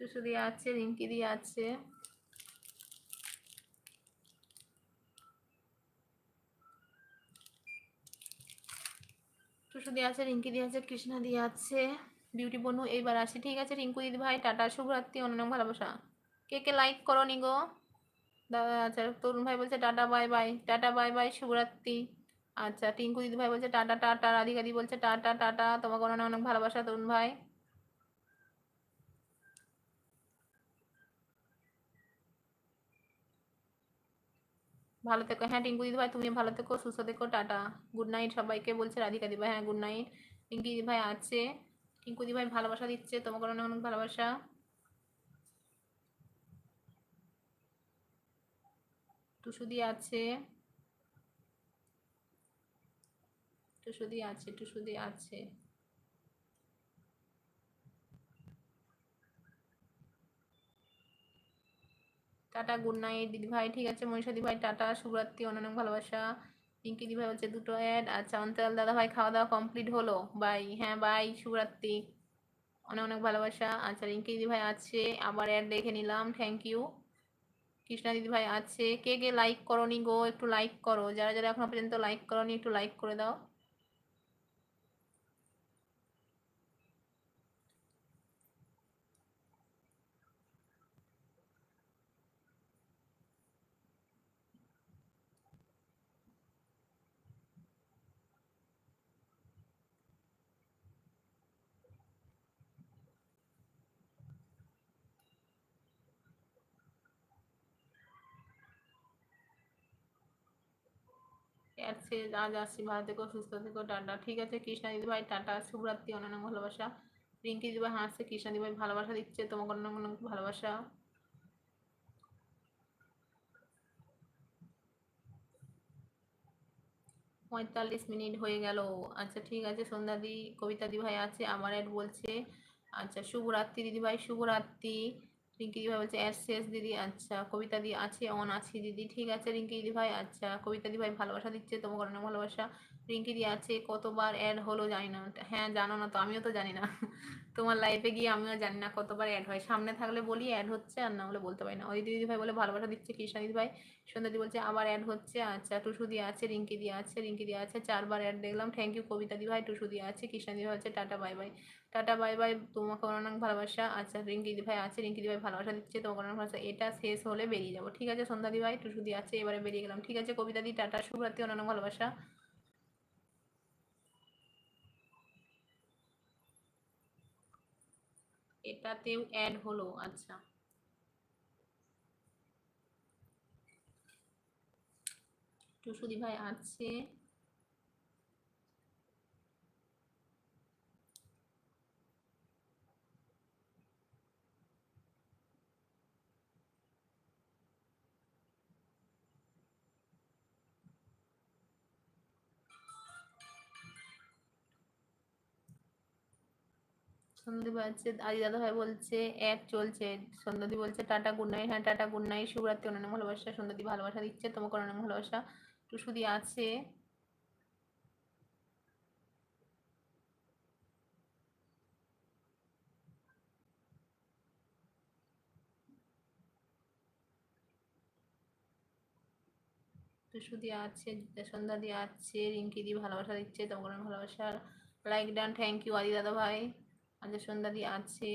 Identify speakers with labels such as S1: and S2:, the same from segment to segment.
S1: টুসু দিয়ে আছে রিঙ্কি দিয়ে আছে। টুসু দিয়ে আছে রিঙ্কি দিয়ে আছে, কৃষ্ণা দিয়ে আছে, বিউটি বনু এইবার আসি। ঠিক আছে, রিঙ্কু দিদি ভাই, টাটা, শুভরাত্রি অন্য ভালোবাসা। কে কে লাইক করো নি গো? দাদা আচ্ছা তরুণ ভাই বলছে tata, bye bye. Tata, bye bye, শুভরাত্রি। আচ্ছা টিঙ্কু দিদি ভাই বলছে টাটা টাটা, রাধিকা দি বলছে টাটা টাটা, তোমাকে অনেক অনেক ভালোবাসা তরুণ ভাই। ভালো থেকো। হ্যাঁ টিঙ্কু দিদি ভাই তুমি ভালো থেকো, সুস্থ থেকো, টাটা। গুড নাইট সবাইকে বলছে রাধিকা দি ভাই হ্যাঁ গুড নাইট টিঙ্কি দিদি ভাই আছে। টিঙ্কু দিদি ভাই ভালোবাসা দিচ্ছে, তোমাকে অনেক অনেক ভালোবাসা। টুসুদি আছে। টুসুদি আছে টুসুদি আছে। টাটা গুড নাইট দিদি ভাই ঠিক আছে মনীষা ভাই টাটা, শুভরাত্রি অনেক ভালোবাসা। পিঙ্কি দিদি ভাই হচ্ছে দুটো অ্যাড আচ্ছা অন্তরাল দাদা ভাই খাওয়া দাওয়া কমপ্লিট হলো। বাই হ্যাঁ বাই শুভরাত্রি। অনেক অনেক ভালোবাসা। আচ্ছা রিঙ্কি দিদি ভাই আছে, আবার অ্যাড দেখে নিলাম থ্যাংক ইউ কৃষ্ণা দিদি ভাই আছে, কে কে লাইক করনি গো, একটু লাইক করো। যারা যারা এখনও পর্যন্ত লাইক করনি, একটু লাইক করে দাও। আছে আজ আসছি ভালো থেকো সুস্থ থেকো টাটা। ঠিক আছে কৃষ্ণা দিদি ভাই টাটা, শুভরাত্রি অনেক ভালোবাসা। রিঙ্কি দিদি ভাই হাসছে কৃষ্ণা দিদি ভাই ভালোবাসা দিচ্ছে, তোমাকে অনেক অনেক ভালোবাসা। পঁয়তাল্লিশ মিনিট হয়ে গেল। আচ্ছা ঠিক আছে সন্ধ্যা দি কবিতা দি ভাই আছে, আমার বলছে। আচ্ছা শুভরাত্রি দিদি ভাই শুভরাত্রি। রিঙ্কি দিভাই ভাই বলছে, অ্যাড শেষ দিদি আচ্ছা কবিতা দি আছে, অন আছে দিদি, ঠিক আছে রিঙ্কি দিদি ভাই আচ্ছা কবিতা দিভাই ভালোবাসা দিচ্ছে, তোমাকে অনেক ভালোবাসা, রিঙ্কি দি আছে, কতবার অ্যাড হলো জানি না। হ্যাঁ জানো না তো, আমিও তো জানি না। তোমার লাইফে গিয়ে আমিও জানি না কতবার অ্যাড হয়। সামনে থাকলে বলি অ্যাড হচ্ছে, আর না হলে বলতে পারি না। ওই দিদি ভাই বলে, ভালোবাসা দিচ্ছে কৃষ্ণা দিদি ভাই সন্ধ্যা বলছে, আবার অ্যাড হচ্ছে আচ্ছা টুসু দিয়ে আছে, রিঙ্কি দিয়ে আছে, রিঙ্কি দিয়ে আছে। চারবার অ্যাড দেখলাম থ্যাংক ইউ কবিতা দি ভাই, টুসু দিয়ে আছে, কৃষ্ণা দি ভাই হচ্ছে tata bye bye tata bye bye তোমাকে অনেক ভালোবাসা। আচ্ছা রিঙ্কি দি ভাই আছে, রিঙ্কি দি ভাই ভালোবাসা দিচ্ছে, তোমাকে অনেক ভালোবাসা। এটা শেষ হলে বেরিয়ে যাব। ঠিক আছে সন্ধ্যা দি ভাই, টুসু দিয়ে আছে, এবারে বেরিয়ে গেলাম। ঠিক আছে, কবিতা দি, টাটা, শুভরাত্রি অনেক ভালোবাসা। এটাতেও অ্যাড হলো আচ্ছা। টুসুদি ভাই আছে। সন্দীপ আছে আদি দাদা ভাই বলছে, এক চলছে। সন্ধ্যাদি বলছে, টাটা গুড নাইট হ্যাঁ টাটা গুড নাইট শুভরাত্রি অনেক ভালোবাসা। সন্ধ্যাদি ভালোবাসা দিচ্ছে, তোমাকে অনেক ভালোবাসা। টুসুদি আছে। টুসুদি আছে সন্ধ্যা দিয়ে আছে রিঙ্কি দি ভালোবাসা দিচ্ছে অনেক ভালোবাসা। লাইক ডান থ্যাংক ইউ আদি দাদা ভাই আজ সন্ধ্যাদি আছে।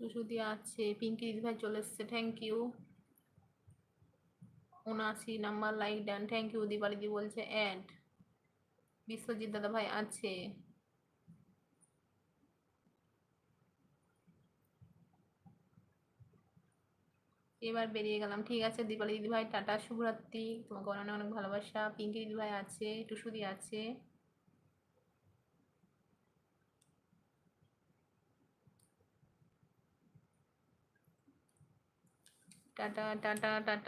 S1: টুসুদি আছে, পিঙ্কি দিদি ভাই চলে এসছে থ্যাংক ইউ উনআশি number like done thank you Dipali দি বলছে অ্যাড বিশ্বজিৎ দাদা ভাই আছে। এবার বেরিয়ে গেলাম, ঠিক আছে, দীপালি দিদি ভাই, টাটা, শুভরাত্রি, তোমাকে অনেক অনেক ভালোবাসা, পিঙ্কি দিদি ভাই আছে, টুসুদি আছে। Tata tata tata